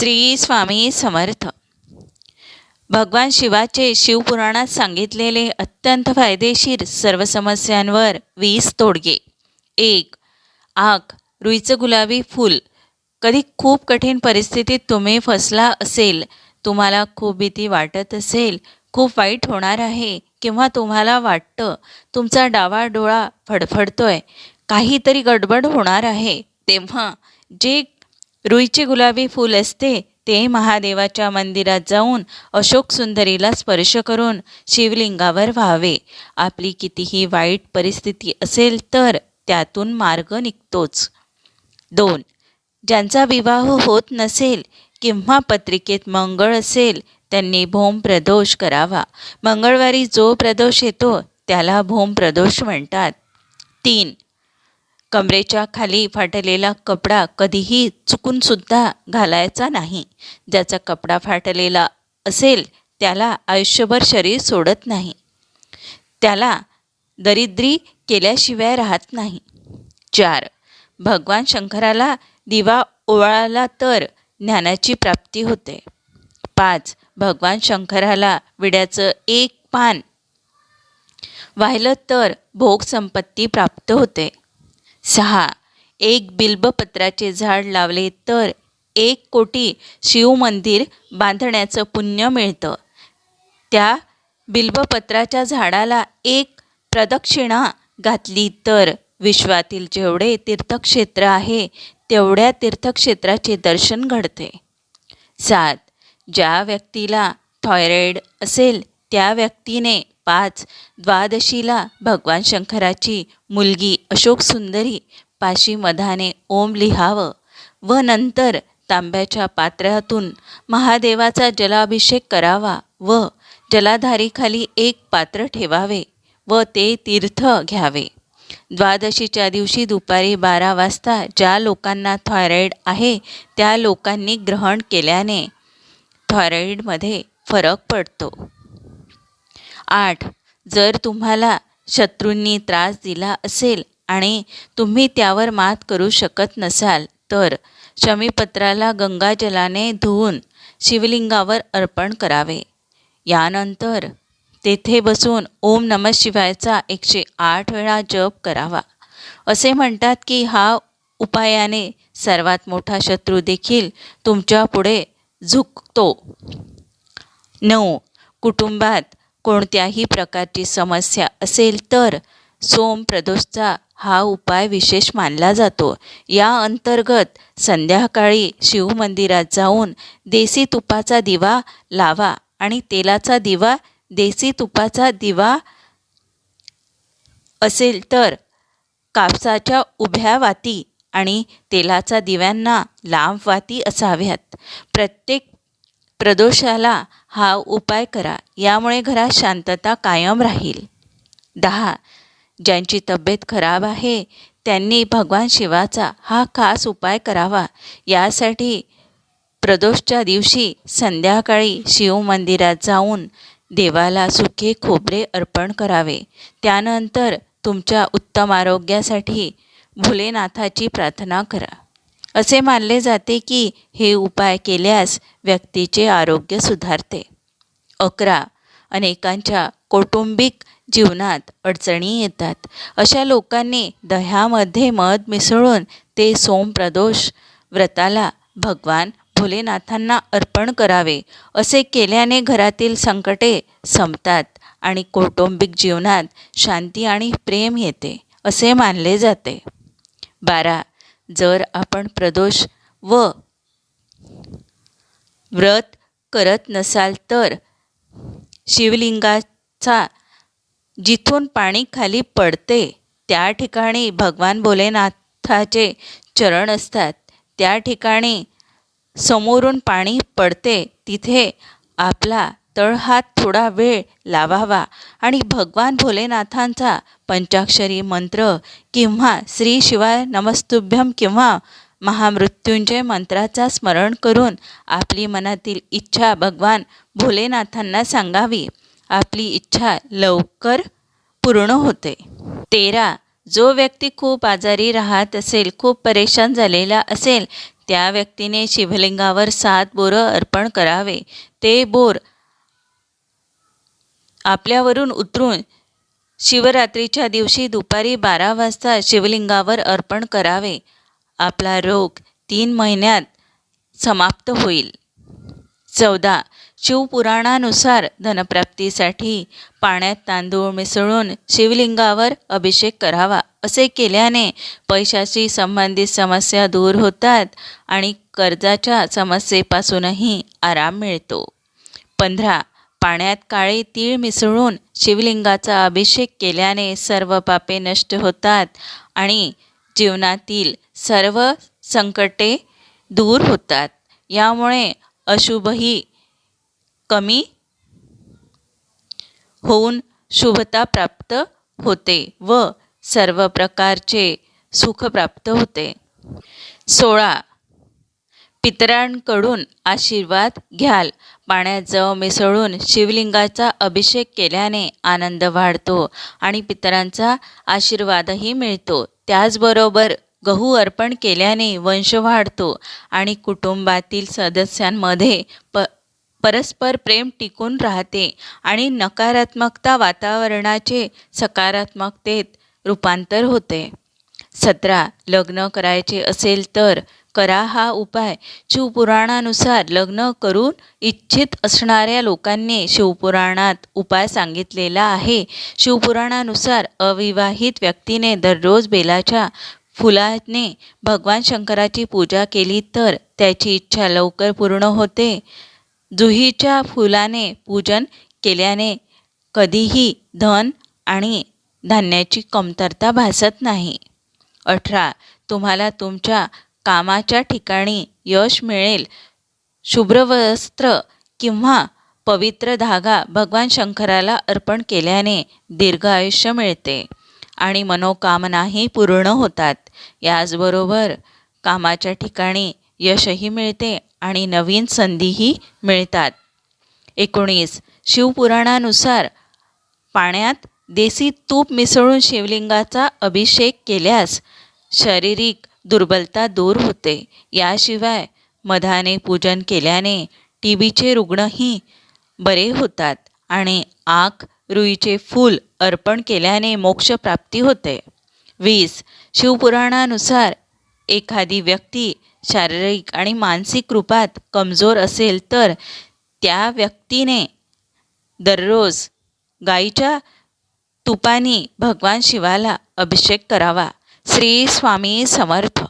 श्री स्वामी समर्थ. भगवान शिवाचे शिवपुराणात सांगितलेले अत्यंत फायदेशीर सर्व समस्यांवर वीस तोडगे. एक आग रुईचं गुलाबी फूल. कधी खूप कठीण परिस्थितीत तुम्ही फसला असेल तुम्हाला खूप भीती वाटत असेल खूप वाईट होणार आहे किंवा तुम्हाला वाटतं तुमचा डावा डोळा फडफडतोय काहीतरी गडबड होणार आहे तेव्हा जे रुईचे गुलाबी फूल असते ते महादेवाच्या मंदिरात जाऊन अशोक सुंदरीला स्पर्श करून शिवलिंगावर व्हावे. आपली कितीही वाईट परिस्थिती असेल तर त्यातून मार्ग निघतोच. दोन ज्यांचा विवाह होत नसेल किंवा पत्रिकेत मंगळ असेल त्यांनी भोम प्रदोष करावा. मंगळवारी जो प्रदोष येतो त्याला भोम प्रदोष म्हणतात. तीन कमरेच्या खाली फाटलेला कपडा कधीही चुकूनसुद्धा घालायचा नाही. ज्याचा कपडा फाटलेला असेल त्याला आयुष्यभर शरीर सोडत नाही. त्याला दरिद्री केल्याशिवाय राहत नाही. चार भगवान शंकराला दिवा ओवाळला तर ज्ञानाची प्राप्ती होते. पाच भगवान शंकराला विड्याचं एक पान वाहिलं तर भोग संपत्ती प्राप्त होते. सहा. एक बिल्बपत्राचे झाड लावले तर एक कोटी शिवमंदिर बांधण्याचं पुण्य मिळतं. त्या बिल्बपत्राच्या झाडाला एक प्रदक्षिणा घातली तर विश्वातील जेवढे तीर्थक्षेत्र आहे तेवढ्या तीर्थक्षेत्राचे दर्शन घडते. सात. ज्या व्यक्तीला थायरॉईड असेल त्या व्यक्तीने पाच द्वादशीला भगवान शंकराची मुलगी अशोक सुंदरी पाशी मधाने ओम लिहावं व नंतर तांब्याच्या पात्रातून महादेवाचा जलाभिषेक करावा व जलाधारीखाली एक पात्र ठेवावे व ते तीर्थ घ्यावे. द्वादशीच्या दिवशी दुपारी बारा वाजता ज्या लोकांना थायरॉईड आहे त्या लोकांनी ग्रहण केल्याने थायरॉईडमध्ये फरक पडतो. आठ. जर तुम्हाला शत्रूंनी त्रास दिला असेल आणि तुम्ही त्यावर मात करू शकत नसाल तर शमीपत्राला गंगाजलाने धुवून शिवलिंगावर अर्पण करावे. यानंतर तेथे बसून ओम नम शिवायचा एकशे आठ वेळा जप करावा. असे म्हणतात की हा उपायाने सर्वात मोठा शत्रू देखील तुमच्यापुढे झुकतो. नऊ. कुटुंबात कोणत्याही प्रकारची समस्या असेल तर सोम प्रदोषचा हा उपाय विशेष मानला जातो. या अंतर्गत संध्याकाळी शिवमंदिरात जाऊन देसी तुपाचा दिवा लावा आणि तेलाचा दिवा देसी तुपाचा दिवा असेल तर कापसाच्या उभ्या वाती आणि तेलाचा दिव्यांना लांब वाती असाव्यात. प्रत्येक प्रदोषाला हा उपाय करा. यामुळे घरात शांतता कायम राहील. दहा ज्यांची तब्येत खराब आहे त्यांनी भगवान शिवाचा हा खास उपाय करावा. यासाठी प्रदोषच्या दिवशी संध्याकाळी शिवमंदिरात जाऊन देवाला सुखे खोबरे अर्पण करावे. त्यानंतर तुमच्या उत्तम आरोग्यासाठी भोलेनाथाची प्रार्थना करा. असे मानले जाते की हे उपाय केल्यास व्यक्तीचे आरोग्य सुधारते. अकरा. अनेकांच्या कौटुंबिक जीवनात अडचणी येतात. अशा लोकांनी दह्यामध्ये मध मिसळून ते सोमप्रदोष व्रताला भगवान भोलेनाथांना अर्पण करावे असे केल्याने घरातील संकटे संपतात आणि कौटुंबिक जीवनात शांती आणि प्रेम येते असे मानले जाते. बारा. जर आपण प्रदोष व व्रत करत नसाल तर शिवलिंगाचा जिथून पाणी खाली पडते त्या ठिकाणी भगवान भोलेनाथाचे चरण असतात. त्या ठिकाणी समोरून पाणी पडते तिथे आपला तळहात थोडा वेळ लावावा आणि भगवान भोलेनाथांचा पंचाक्षरी मंत्र किंवा श्री शिवाय नमस्तुभ्यम किंवा महामृत्युंजय मंत्राचा स्मरण करून आपली मनातील इच्छा भगवान भोलेनाथांना सांगावी. आपली इच्छा लवकर पूर्ण होते. तेरा जो व्यक्ती खूप आजारी राहत असेल खूप परेशान झालेला असेल त्या व्यक्तीने शिवलिंगावर सात बोरं अर्पण करावे. ते बोर आपल्यावरून उतरून शिवरात्रीच्या दिवशी दुपारी बारा वाजता शिवलिंगावर अर्पण करावे. आपला रोग तीन महिन्यात समाप्त होईल. चौदा. शिवपुराणानुसार धनप्राप्तीसाठी पाण्यात तांदूळ मिसळून शिवलिंगावर अभिषेक करावा. असे केल्याने पैशाशी संबंधित समस्या दूर होतात आणि कर्जाच्या समस्येपासूनही आराम मिळतो. पंधरा. पाण्यात काळे तीळ मिसळून शिवलिंगाचा अभिषेक केल्याने सर्व पापे नष्ट होतात आणि जीवनातील सर्व संकटे दूर होतात. यामुळे अशुभही कमी होऊन शुभता प्राप्त होते व सर्व प्रकारचे सुख प्राप्त होते. सोळा पितरांकडून आशीर्वाद घ्याल. पाण्यात जव मिसळून शिवलिंगाचा अभिषेक केल्याने आनंद वाढतो आणि पितरांचा आशीर्वादही मिळतो. त्याचबरोबर गहू अर्पण केल्याने वंश वाढतो आणि कुटुंबातील सदस्यांमध्ये प परस्पर प्रेम टिकून राहते आणि नकारात्मकता वातावरणाचे सकारात्मकतेत रूपांतर होते. सतरा लग्न करायचे असेल तर करा हा उपाय. शिवपुराणानुसार लग्न करून इच्छित असणाऱ्या लोकांनी शिवपुराणात उपाय सांगितलेला आहे. शिवपुराणानुसार अविवाहित व्यक्तीने दररोज बेलाच्या फुलाने भगवान शंकराची पूजा केली तर त्याची इच्छा लवकर पूर्ण होते. जुहीच्या फुलाने पूजन केल्याने कधीही धन आणि धान्याची कमतरता भासत नाही. अठरा. तुम्हाला तुमच्या कामाच्या ठिकाणी यश मिळेल. शुभ्र वस्त्र किंवा पवित्र धागा भगवान शंकराला अर्पण केल्याने दीर्घ आयुष्य मिळते आणि मनोकामनाही पूर्ण होतात. याचबरोबर कामाच्या ठिकाणी यशही मिळते आणि नवीन संधीही मिळतात. एकोणीस. शिवपुराणानुसार पाण्यात देसी तूप मिसळून शिवलिंगाचा अभिषेक केल्यास शारीरिक दुर्बलता दूर होते. याशिवाय मधाने पूजन केल्याने टी बीचे रुग्णही बरे होतात आणि आक रुईचे फूल अर्पण केल्याने मोक्षप्राप्ती होते. वीस शिवपुराणानुसार एखादी व्यक्ती शारीरिक आणि मानसिक रूपात कमजोर असेल तर त्या व्यक्तीने दररोज गाईच्या तुपानी भगवान शिवाला अभिषेक करावा. श्री स्वामी समर्थ.